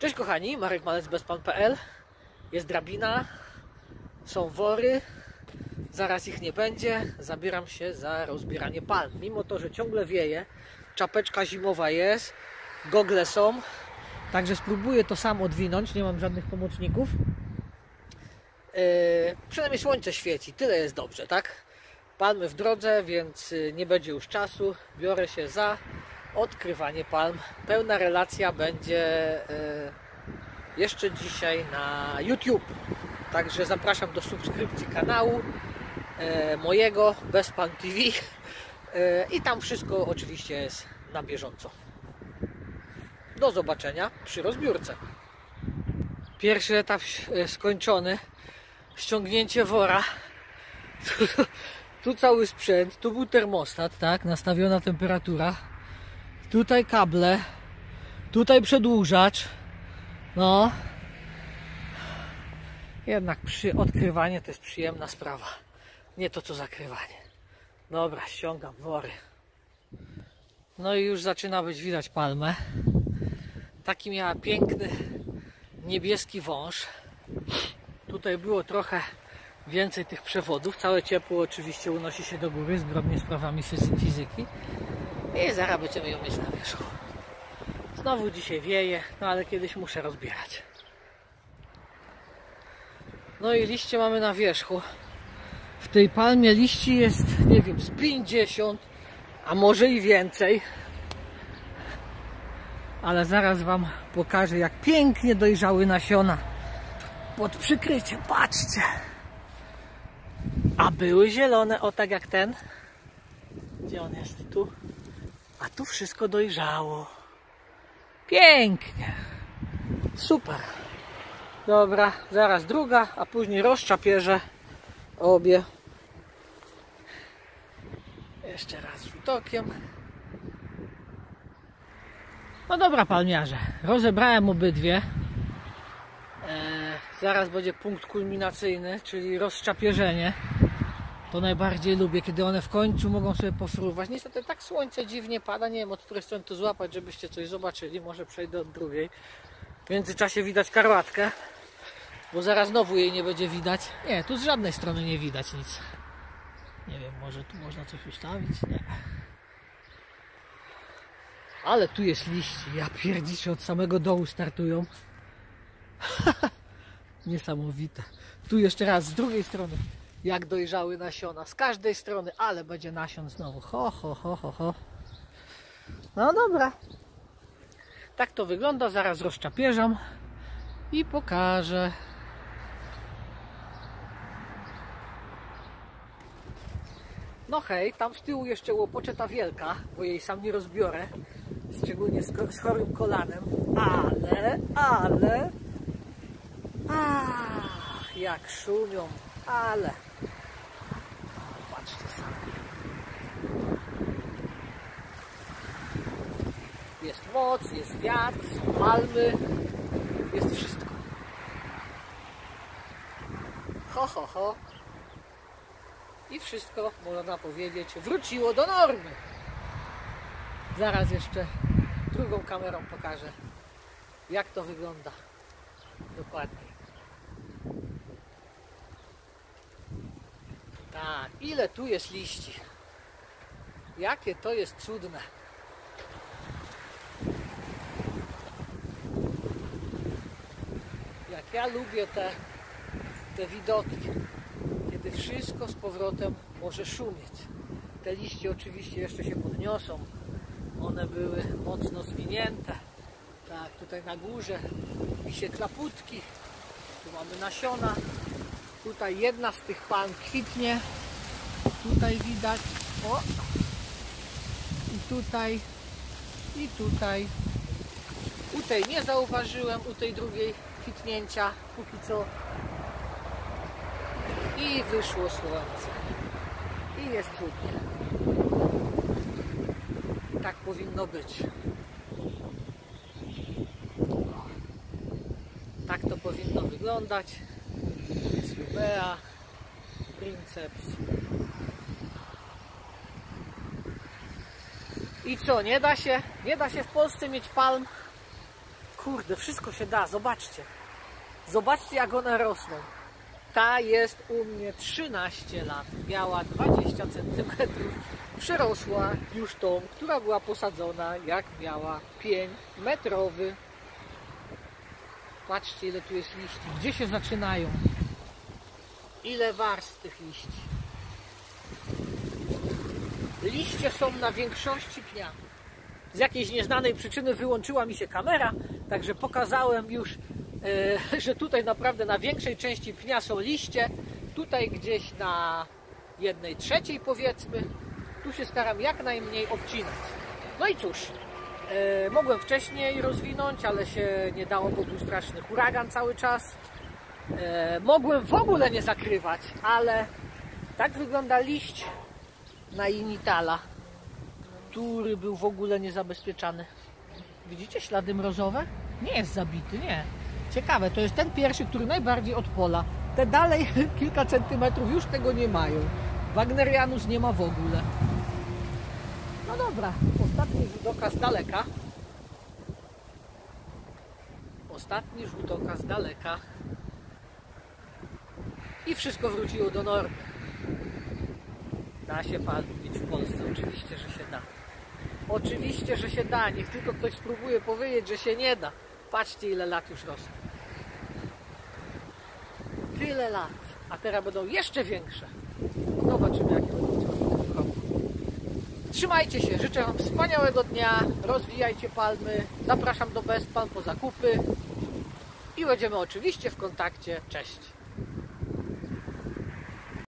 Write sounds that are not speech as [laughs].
Cześć kochani, Marek Malec bezpan.pl Jest drabina, są wory, zaraz ich nie będzie. Zabieram się za rozbieranie palm. Mimo to, że ciągle wieje, czapeczka zimowa jest, gogle są, także spróbuję to sam odwinąć, nie mam żadnych pomocników. Yy, przynajmniej słońce świeci, tyle jest dobrze, tak? Palmy w drodze, więc yy, nie będzie już czasu. Biorę się za odkrywanie palm. Pełna relacja będzie e, jeszcze dzisiaj na YouTube. Także zapraszam do subskrypcji kanału e, mojego Bezpan TV e, i tam wszystko oczywiście jest na bieżąco. Do zobaczenia przy rozbiórce. Pierwszy etap skończony. Ściągnięcie wora. Tu, [laughs] tu cały sprzęt, tu był termostat, tak, nastawiona temperatura Tutaj kable. Tutaj przedłużacz. No. Jednak przy odkrywaniu to jest przyjemna sprawa. Nie to co zakrywanie. Dobra, ściągam wory. No i już zaczyna być widać palmę. Taki miała piękny niebieski wąż. Tutaj było trochę więcej tych przewodów. Całe ciepło oczywiście unosi się do góry zgodnie z prawami fizyki. I zaraz będziemy ją mieć na wierzchu. Znowu dzisiaj wieje, no ale kiedyś muszę rozbierać. No i liście mamy na wierzchu. W tej palmie liści jest, nie wiem, z 50, a może i więcej. Ale zaraz Wam pokażę, jak pięknie dojrzały nasiona pod przykryciem. Patrzcie! A były zielone, o tak jak ten. Gdzie on jest? Tu. A tu wszystko dojrzało. Pięknie. Super. Dobra, zaraz druga, a później rozczapierze obie. Jeszcze raz rzut okiem. No dobra, palmiarze. Rozebrałem obydwie. Eee, zaraz będzie punkt kulminacyjny, czyli rozczapierzenie. To najbardziej lubię, kiedy one w końcu mogą sobie pofruwać. Niestety tak słońce dziwnie pada, nie wiem od której strony to złapać, żebyście coś zobaczyli. Może przejdę od drugiej. W międzyczasie widać karłatkę, bo zaraz znowu jej nie będzie widać. Nie, tu z żadnej strony nie widać nic. Nie wiem, może tu można coś ustawić? Nie. Ale tu jest liści. Ja pierdziszę od samego dołu startują. [laughs] Niesamowite. Tu jeszcze raz z drugiej strony jak dojrzały nasiona z każdej strony, ale będzie nasion znowu. Ho, ho, ho, ho, ho. No dobra. Tak to wygląda. Zaraz rozczapierzam i pokażę. No hej, tam z tyłu jeszcze łopoczeta wielka, bo jej sam nie rozbiorę, szczególnie z, chorym kolanem, ale, ale, ach, jak szumią, ale Jest moc, jest wiatr, są palmy, jest wszystko. Ho, ho, ho. I wszystko, można powiedzieć, wróciło do normy. Zaraz jeszcze drugą kamerą pokażę, jak to wygląda dokładnie. Tak, ile tu jest liści. Jakie to jest cudne. Jak ja lubię te, te widoki, kiedy wszystko z powrotem może szumieć. Te liście oczywiście jeszcze się podniosą. One były mocno zwinięte. Tak, tutaj na górze wisie klaputki. Tu mamy nasiona. Tutaj jedna z tych palm kwitnie. Tutaj widać. O! I tutaj. I tutaj. U tej nie zauważyłem, u tej drugiej kwitnięcia póki co. I wyszło słońce. I jest cudnie. Tak powinno być. Tak to powinno wyglądać. Jubea, Princeps. I co, nie da się, nie da się w Polsce mieć palm? Kurde, wszystko się da, zobaczcie. Zobaczcie, jak one rosną. Ta jest u mnie 13 lat, miała 20 cm, przerosła już tą, która była posadzona, jak miała pień metrowy. Patrzcie, ile tu jest liści, gdzie się zaczynają, ile warstw tych liści. Liście są na większości pnia. Z jakiejś nieznanej przyczyny wyłączyła mi się kamera, także pokazałem już, e, że tutaj naprawdę na większej części pnia są liście. Tutaj gdzieś na jednej trzeciej powiedzmy. Tu się staram jak najmniej obcinać. No i cóż, e, mogłem wcześniej rozwinąć, ale się nie dało, bo był straszny huragan cały czas. E, mogłem w ogóle nie zakrywać, ale tak wygląda liść na initala, który był w ogóle niezabezpieczany. Widzicie ślady mrozowe? Nie jest zabity, nie. Ciekawe, to jest ten pierwszy, który najbardziej od pola. Te dalej [laughs] kilka centymetrów już tego nie mają. Wagnerianus nie ma w ogóle. No dobra, ostatni rzut oka z daleka. Ostatni rzut oka z daleka. I wszystko wróciło do normy. Da się palmy mieć w Polsce, oczywiście, że się da. Oczywiście, że się da. Niech tylko ktoś spróbuje powiedzieć, że się nie da. Patrzcie, ile lat już rosną. Tyle lat. A teraz będą jeszcze większe. Zobaczymy, jakie będą w roku. Trzymajcie się. Życzę Wam wspaniałego dnia. Rozwijajcie palmy. Zapraszam do Best Palm po zakupy. I będziemy oczywiście w kontakcie. Cześć.